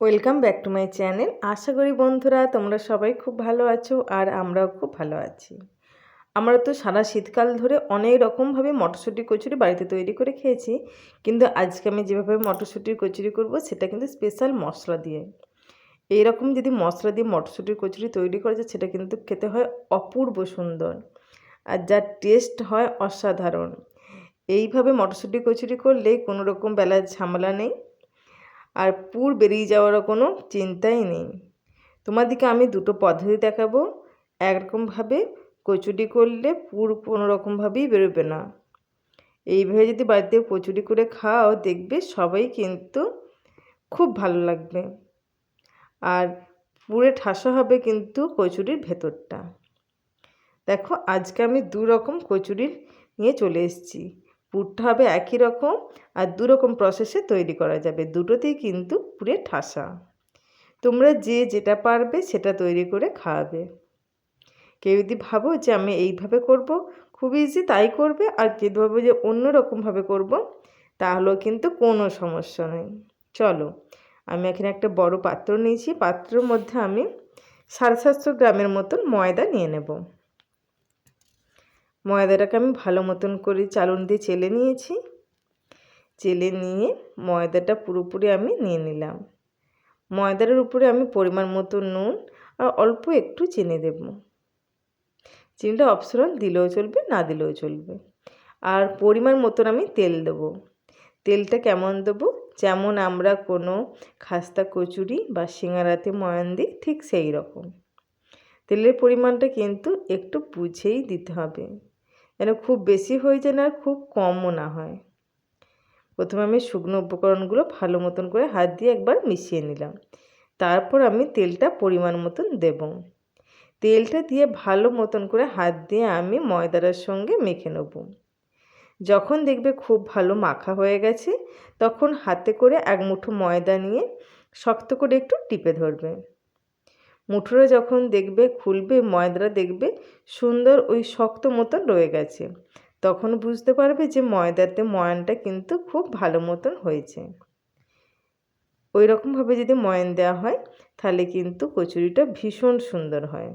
Welcome back to my channel. আশা করি বন্ধুরা তোমরা সবাই খুব ভালো আছো আর আমরাও খুব ভালো আছি। আমরা তো সারা শীতকাল ধরে অনেক রকমভাবে মটরশুঁটি কচুরি বাড়িতে তৈরি করে খেয়েছি, কিন্তু আজকে আমি যেভাবে মটরশুঁটির কচুরি করব সেটা কিন্তু স্পেশাল মশলা দিয়ে। এই রকম যদি মশলা দিয়ে মটরশুঁটির কচুরি তৈরি করা যায়, সেটা কিন্তু খেতে হয় অপূর্ব সুন্দর আর যার টেস্ট হয় অসাধারণ। এইভাবে মটরশুঁটি কচুরি করলে কোনো রকম বেলার ঝামেলা নেই। আর পুর বেরিয়ে যাওয়ারও কোনো চিন্তাই নেই। তোমাদেরকে আমি দুটো পদ্ধতি দেখাবো। একরকমভাবে কচুরি করলে পুর কোনো রকমভাবেই বেরোবে না। এইভাবে যদি বাড়িতে কচুরি করে খাও, দেখবে সবাই কিন্তু খুব ভালো লাগবে। আর পুরে ঠাসা হবে কিন্তু কচুরির ভেতরটা। দেখো, আজকে আমি দু রকম কচুরির নিয়ে চলে এসেছি। পুরটা হবে একই রকম আর দু রকম প্রসেসে তৈরি করা যাবে। দুটোতেই কিন্তু পুরে ঠাসা। তোমরা যে যেটা পারবে সেটা তৈরি করে খাওয়াবে। কেউ যদি ভাবো যে আমি এইভাবে করব, খুব ইজি তাই করবে আর কেউ ভাবো যে অন্য রকমভাবে করব, তাহলেও কিন্তু কোনো সমস্যা নেই। চলো, আমি এখানে একটা বড় পাত্র নিয়েছি। পাত্রের মধ্যে আমি সাড়ে সাতশো গ্রামের মতন ময়দা নিয়ে নেব। ময়দাটাকে আমি ভালো মতন করে চালন দিয়ে চেলে নিয়েছি। চেলে নিয়ে ময়দাটা পুরোপুরি আমি নিয়ে নিলাম। ময়দার উপরে আমি পরিমাণ মতো নুন আর অল্প একটু চিনি দেব। চিনিটা অপশনাল দিলেও চলবে, না দিলেও চলবে। আর পরিমাণ মতন আমি তেল দেবো। তেলটা কেমন দেবো? যেমন আমরা কোনো খাস্তা, কচুরি বা সিঙ্গারাতে ময়ান দিই, ঠিক সেই রকম। তেলের পরিমাণটা কিন্তু একটু বুঝেই দিতে হবে। যেন খুব বেশি হয়ে যায় না আর খুব কমও না হয়। প্রথমে আমি শুকনো উপকরণগুলো ভালো মতন করে হাত দিয়ে একবার মিশিয়ে নিলাম। তারপর আমি তেলটা পরিমাণ মতন দেব। তেলটা দিয়ে ভালো মতন করে হাত দিয়ে আমি ময়দাটার সঙ্গে মেখে নেব। যখন দেখবে খুব ভালো মাখা হয়ে গেছে, তখন হাতে করে এক মুঠো ময়দা নিয়ে শক্ত করে একটু টিপে ধরবে। মুঠোটা যখন দেখবে, খুলবে, ময়দাটা দেখবে, সুন্দর ওই শক্ত মতন রয়ে গেছে। তখন বুঝতে পারবে যে ময়দাতে ময়ানটা কিন্তু খুব ভালো মতন হয়েছে। ওই রকমভাবে যদি ময়ান দেওয়া হয়, তাহলে কিন্তু কচুরিটা ভীষণ সুন্দর হয়।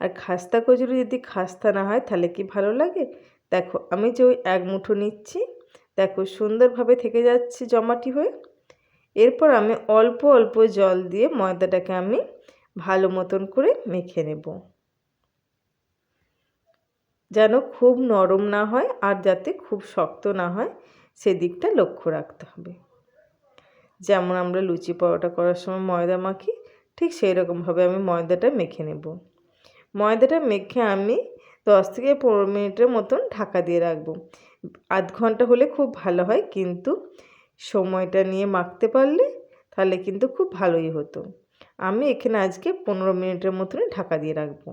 আর খাস্তা কচুরি যদি খাস্তা না হয়, তাহলে কি ভালো লাগে? দেখো, আমি যে ওই এক মুঠো নিচ্ছি, দেখো, সুন্দরভাবে থেকে যাচ্ছে জমাটি হয়ে। এরপর আমি অল্প অল্প জল দিয়ে ময়দাটাকে আমি ভালো মতন করে মেখে নেব। যেন খুব নরম না হয় আর যাতে খুব শক্ত না হয়, সেদিকটা লক্ষ্য রাখতে হবে। যেমন আমরা লুচি পরোটা করার সময় ময়দা মাখি, ঠিক সেই রকমভাবে আমি ময়দাটা মেখে নেব। ময়দাটা মেখে আমি দশ থেকে পনেরো মিনিটের মতন ঢাকা দিয়ে রাখব। আধ ঘণ্টা হলে খুব ভালো হয়, কিন্তু সময়টা নিয়ে মাখতে পারলে তাহলে কিন্তু খুব ভালোই হতো। আমি এখানে আজকে পনেরো মিনিটের মতনই ঢাকা দিয়ে রাখব।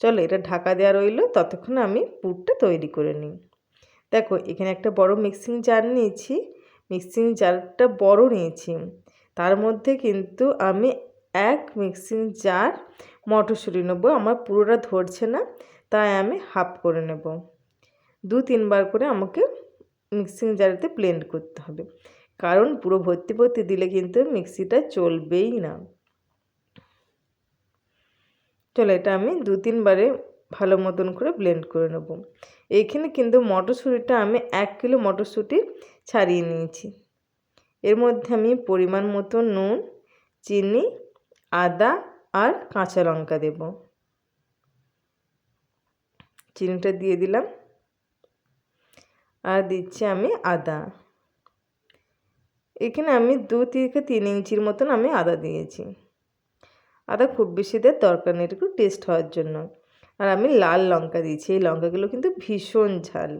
চলো এটা ঢাকা দেওয়া রইল, ততক্ষণ আমি পুরটা তৈরি করে নিই। দেখো, এখানে একটা বড় মিক্সিং জার নিয়েছি। মিক্সিং জারটা বড় নিয়েছি। তার মধ্যে কিন্তু আমি এক মিক্সিং জার মটরশুঁটি নেব। আমার পুরোটা ধরছে না, তাই আমি হাফ করে নেব। দু তিনবার করে আমাকে মিক্সিং জারেতে ব্লেন্ড করতে হবে। কারণ পুরো ভর্তি ভর্তি দিলে কিন্তু মিক্সিটা চলবেই না। চলো এটা আমি দু তিনবারে ভালো মতন করে ব্লেন্ড করে নেব। এইখানে কিন্তু মটরশুঁটিটা আমি এক কিলো মটরশুঁটি ছাড়িয়ে নিয়েছি। এর মধ্যে আমি পরিমাণ মতো নুন, চিনি, আদা আর কাঁচা লঙ্কা দেব। চিনিটা দিয়ে দিলাম। আর দিচ্ছি আমি আদা। এখানে আমি দু থেকে তিন ইঞ্চির মতন আমি আদা দিয়েছি। আদা খুব বেশি দেওয়ার দরকার নেই একটু টেস্ট হওয়ার জন্য। আর আমি লাল লঙ্কা দিয়েছি, এই লঙ্কাগুলো কিন্তু ভীষণ ঝাল।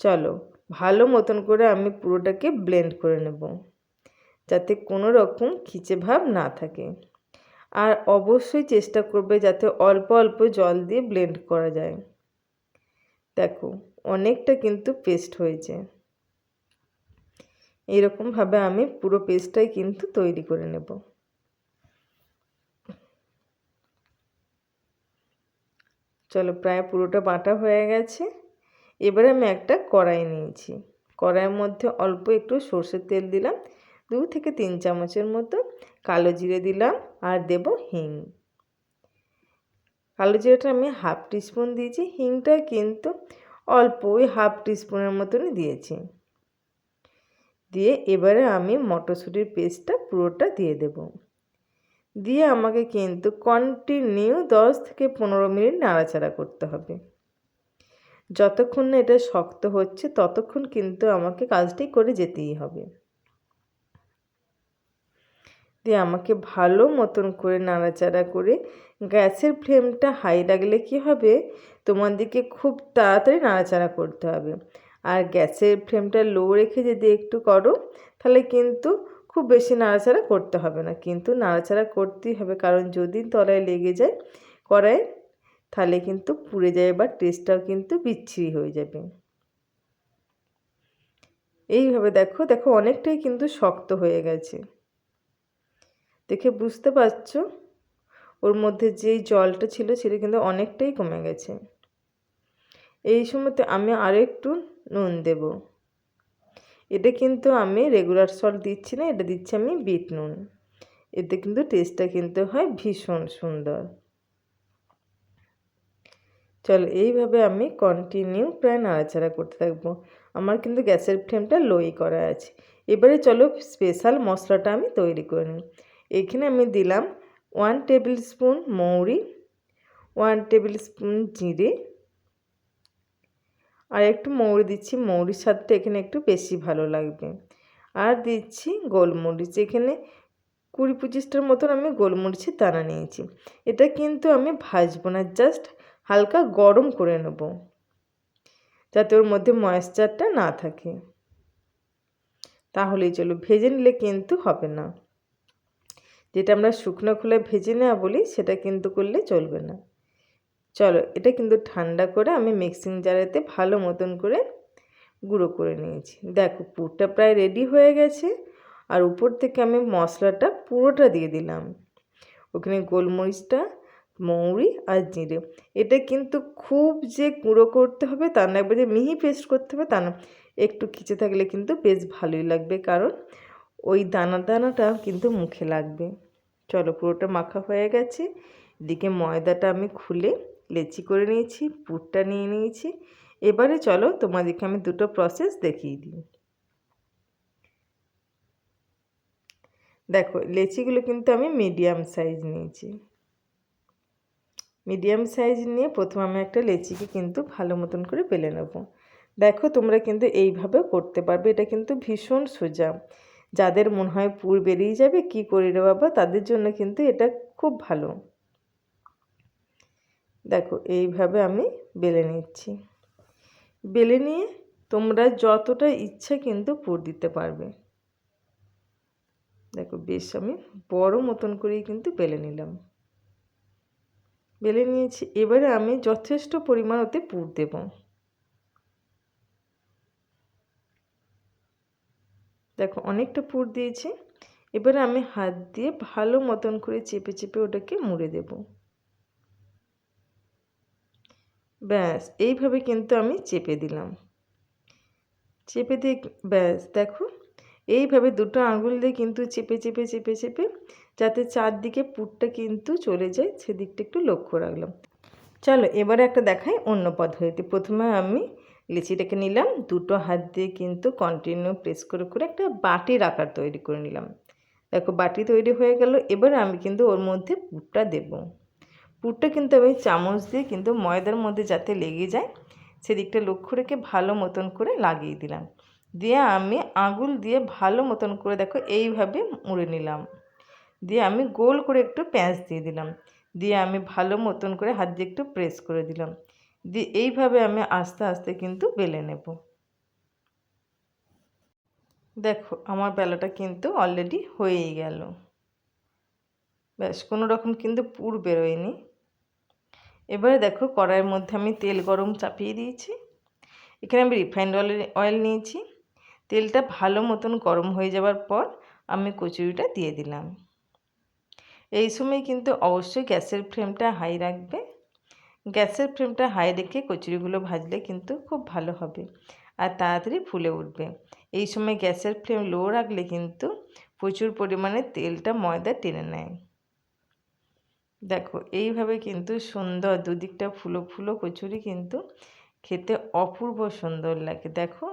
চলো, ভালো মতন করে আমি পুরোটাকে ব্লেন্ড করে নেব, যাতে কোনো রকম খিচে ভাব না থাকে। আর অবশ্যই চেষ্টা করবে যাতে অল্প অল্প জল দিয়ে ব্লেন্ড করা যায়। দেখো, অনেকটা কিন্তু পেস্ট হয়েছে। এইরকমভাবে আমি পুরো পেস্টটাই কিন্তু তৈরি করে নেব। চলো প্রায় পুরোটা বাটা হয়ে গেছে। এবারে আমি একটা কড়াই নিয়েছি। কড়াইয়ের মধ্যে অল্প একটু সর্ষের তেল দিলাম, দু থেকে তিন চামচের মতো কালো জিরে দিলাম আর দেব হিং। কালো জিরাটা আমি হাফ টিস্পুন দিয়েছি, হিংটা কিন্তু অল্প, ওই হাফ টিস্পুনের মতনই দিয়েছি। দিয়ে এবারে আমি মটরশুঁটির পেস্টটা পুরোটা দিয়ে দেব। দিয়ে আমাকে কিন্তু কন্টিনিউ দশ থেকে পনেরো মিনিট নাড়াচাড়া করতে হবে। যতক্ষণ না এটা শক্ত হচ্ছে, ততক্ষণ কিন্তু আমাকে কাজটি করে যেতেই হবে। দিয়ে আমাকে ভালো মতন করে নাড়াচাড়া করে গ্যাসের ফ্লেমটা হাই রাখলে কি হবে? তোমাদেরকে খুব তাড়াতাড়ি নাড়াচাড়া করতে হবে। আর গ্যাসের ফ্লেমটা লো রেখে যদি একটু করো, তাহলে কিন্তু খুব বেশি নাড়াচাড়া করতে হবে না। কিন্তু নাড়াচাড়া করতেই হবে, কারণ যদি তলায় লেগে যায় কড়াই তাহলে কিন্তু পুড়ে যায় বা টেস্টটাও কিন্তু বিচ্ছিরি হয়ে যাবে। এইভাবে দেখো দেখো অনেকটাই কিন্তু শক্ত হয়ে গেছে। দেখে বুঝতে পারছ? ওর মধ্যে যেই জলটা ছিল, সেটা কিন্তু অনেকটাই কমে গেছে। এই সময়তে আমি আরও একটু নুন দেব। এটা কিন্তু আমি রেগুলার সল্ট দিচ্ছি না, এটা দিচ্ছি আমি বিট নুন। এতে কিন্তু টেস্টটা কিন্তু হয় ভীষণ সুন্দর। চলো, এইভাবে আমি কন্টিনিউ প্রায় নাড়াচাড়া করতে থাকব। আমার কিন্তু গ্যাসের ফ্লেমটা লোই করা আছে। এবারে চলো স্পেশাল মশলাটা আমি তৈরি করে নিই। এখানে আমি দিলাম ওয়ান টেবিল স্পুন মৌরি ওয়ান টেবিল স্পুন জিরে আর একটু মৌরি দিচ্ছি, মৌরির স্বাদটা এখানে একটু বেশি ভালো লাগবে। আর দিচ্ছি গোলমরিচ, এখানে কুড়ি পঁচিশটার মতন আমি গোলমরিচের দানা নিয়েছি। এটা কিন্তু আমি ভাজবো না, জাস্ট হালকা গরম করে নেব, যাতে ওর মধ্যে ময়েশ্চারটা না থাকে। তাহলেই চলো, ভেজে নিলে কিন্তু হবে না। যেটা আমরা শুকনো খোলায় ভেজে নেওয়া বলি, সেটা কিন্তু করলে চলবে না। চলো এটা কিন্তু ঠান্ডা করে আমি মিক্সিং জারেতে ভালো মতন করে গুঁড়ো করে নিয়েছি। দেখো পুরটা প্রায় রেডি হয়ে গেছে আর উপর থেকে আমি মশলাটা পুরোটা দিয়ে দিলাম। ওখানে গোলমরিচটা, মৌরি আর জিরে। এটা কিন্তু খুব যে গুঁড়ো করতে হবে তা না, একবার যে মিহি পেস্ট করতে হবে তা না। একটু খিচে থাকলে কিন্তু বেশ ভালোই লাগবে কারণ ওই দানা দানাটা কিন্তু মুখে লাগবে। চলো পুরোটা মাখা হয়ে গেছে। এদিকে ময়দাটা আমি খুলে লেচি করে নিয়েছি, পুরটা নিয়ে নিয়েছি। এবারে চলো তোমাদেরকে আমি দুটো প্রসেস দেখিয়ে দিই। দেখো, লেচিগুলো কিন্তু আমি মিডিয়াম সাইজ নিয়েছি। মিডিয়াম সাইজ নিয়ে প্রথমে আমি একটা লেচিকে কিন্তু ভালো মতন করে পেলে নেব। দেখো, তোমরা কিন্তু এইভাবে করতে পারবে। এটা কিন্তু ভীষণ সোজা। যাদের মনে হয় পুর বেরিয়ে যাবে, কি করে রে বাবা তাদের জন্য কিন্তু এটা খুব ভালো। দেখো, এইভাবে আমি বেলে নিচ্ছি। বেলে নিয়ে তোমরা যতটা ইচ্ছা কিন্তু পুর দিতে পারবে। দেখো, বেশ আমি বড় মতন করেই কিন্তু বেলে নিলাম। বেলে নিয়েছি, এবারে আমি যথেষ্ট পরিমাণ ওতে পুর দেব। দেখো, অনেকটা পুর দিয়েছি। এবারে আমি হাত দিয়ে ভালো মতন করে চেপে চেপে ওটাকে মুড়ে দেব। ব্যাস, এইভাবে কিন্তু আমি চেপে দিলাম। চেপে দিয়ে ব্যাস, দেখো। এইভাবে দুটো আঙুল দিয়ে কিন্তু চেপে চেপে চেপে চেপে যাতে চারদিকে পুরটা কিন্তু চলে যায়, সেদিকটা একটু লক্ষ্য রাখলাম। চলো, এবারে একটা দেখাই অন্য পদ্ধতি প্রথমে আমি লিচিটাকে নিলাম, দুটো হাত দিয়ে কিন্তু কন্টিনিউ প্রেস করে করে একটা বাটির আকার তৈরি করে নিলাম। দেখো, বাটি তৈরি হয়ে গেল, এবার আমি কিন্তু ওর মধ্যে পুরটা দেব। পুরটা কিন্তু আমি চামচ দিয়ে কিন্তু ময়দার মধ্যে যাতে লেগে যায়, সেদিকটা লক্ষ্য রেখে ভালো মতন করে লাগিয়ে দিলাম। দিয়ে আমি আঙুল দিয়ে ভালো মতন করে দেখো এইভাবে মুড়ে নিলাম। দিয়ে আমি গোল করে একটু প্যাঁচ দিয়ে দিলাম। দিয়ে আমি ভালো মতন করে হাত দিয়ে একটু প্রেস করে দিলাম। দিয়ে এইভাবে আমি আস্তে আস্তে কিন্তু বেলে নেব। দেখো আমার বেলাটা কিন্তু অলরেডি হয়েই গেল। ব্যাস, কোনো রকম কিন্তু পুর বেরোয়নি। এবারে দেখো কড়াইয়ের মধ্যে আমি তেল গরম চাপিয়ে দিয়েছি। এখানে আমি রিফাইন্ড অয়েল অয়েল নিয়েছি। তেলটা ভালো মতন গরম হয়ে যাওয়ার পর আমি কচুরিটা দিয়ে দিলাম। এই সময় কিন্তু অবশ্যই গ্যাসের ফ্লেমটা হাই রাখবে। গ্যাসের ফ্লেমটা হাই রেখে কচুরিগুলো ভাজলে কিন্তু খুব ভালো হবে আর তাড়াতাড়ি ফুলে উঠবে। এই সময় গ্যাসের ফ্লেম লো রাখলে কিন্তু প্রচুর পরিমাণে তেলটা ময়দা টেনে নেয়। দেখো, এইভাবে কিন্তু সুন্দর দুদিকটা ফুলো ফুলো কচুরি কিন্তু খেতে অপূর্ব সুন্দর লাগে। দেখো,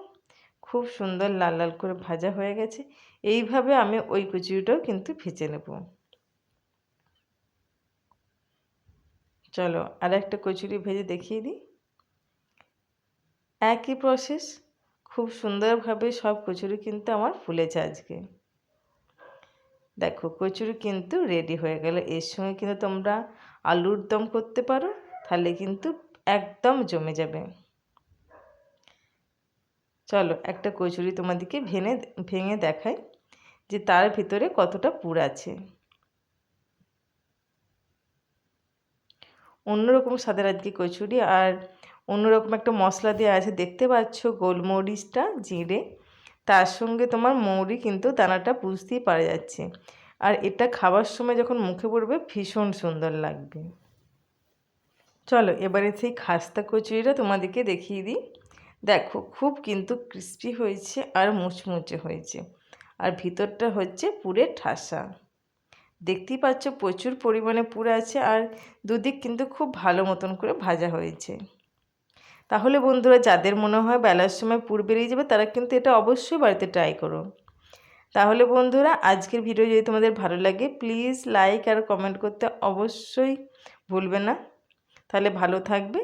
খুব সুন্দর লাল লাল করে ভাজা হয়ে গেছে। এইভাবে আমি ওই কচুরিটাও কিন্তু ভেজে নেব। চলো আর একটা কচুরি ভেজে দেখিয়ে দিই। একই প্রসেস খুব সুন্দরভাবে সব কচুরি কিন্তু আমার ফুলেছে আজকে। দেখো কচুরি কিন্তু রেডি হয়ে গেল। এর সঙ্গে কিন্তু তোমরা আলুর দম করতে পারো, তাহলে কিন্তু একদম জমে যাবে। চলো একটা কচুরি তোমাদেরকে ভেঙে ভেঙে দেখাই যে তার ভিতরে কতটা পুর আছে। অন্যরকম স্বাদের আজকে কচুরি, আর অন্যরকম একটা মশলা দেওয়া আছে। দেখতে পাচ্ছ গোলমরিচটা, জিরে তার সঙ্গে তোমার মৌরি কিন্তু দানাটা বুঝতেই পারা যাচ্ছে। আর এটা খাবার সময় যখন মুখে পড়বে, ভীষণ সুন্দর লাগবে। চলো, এবারে সেই খাস্তা কচুরিটা তোমাদেরকে দেখিয়ে দিই। দেখো, খুব কিন্তু ক্রিস্পি হয়েছে আর মুচমুচে হয়েছে। আর ভিতরটা হচ্ছে পুরে ঠাসা। দেখতেই পাচ্ছ প্রচুর পরিমাণে পুরে আছে আর দুদিক কিন্তু খুব ভালো মতন করে ভাজা হয়েছে। তাহলে বন্ধুরা, যাদের মনে হয় বেলার সময় পুর বেরিয়ে যাবে, তারা কিন্তু এটা অবশ্যই বাড়িতে ট্রাই করো। তাহলে বন্ধুরা, আজকের ভিডিও যদি তোমাদের ভালো লাগে প্লিজ লাইক আর কমেন্ট করতে অবশ্যই ভুলবে না। তাহলে ভালো থাকবে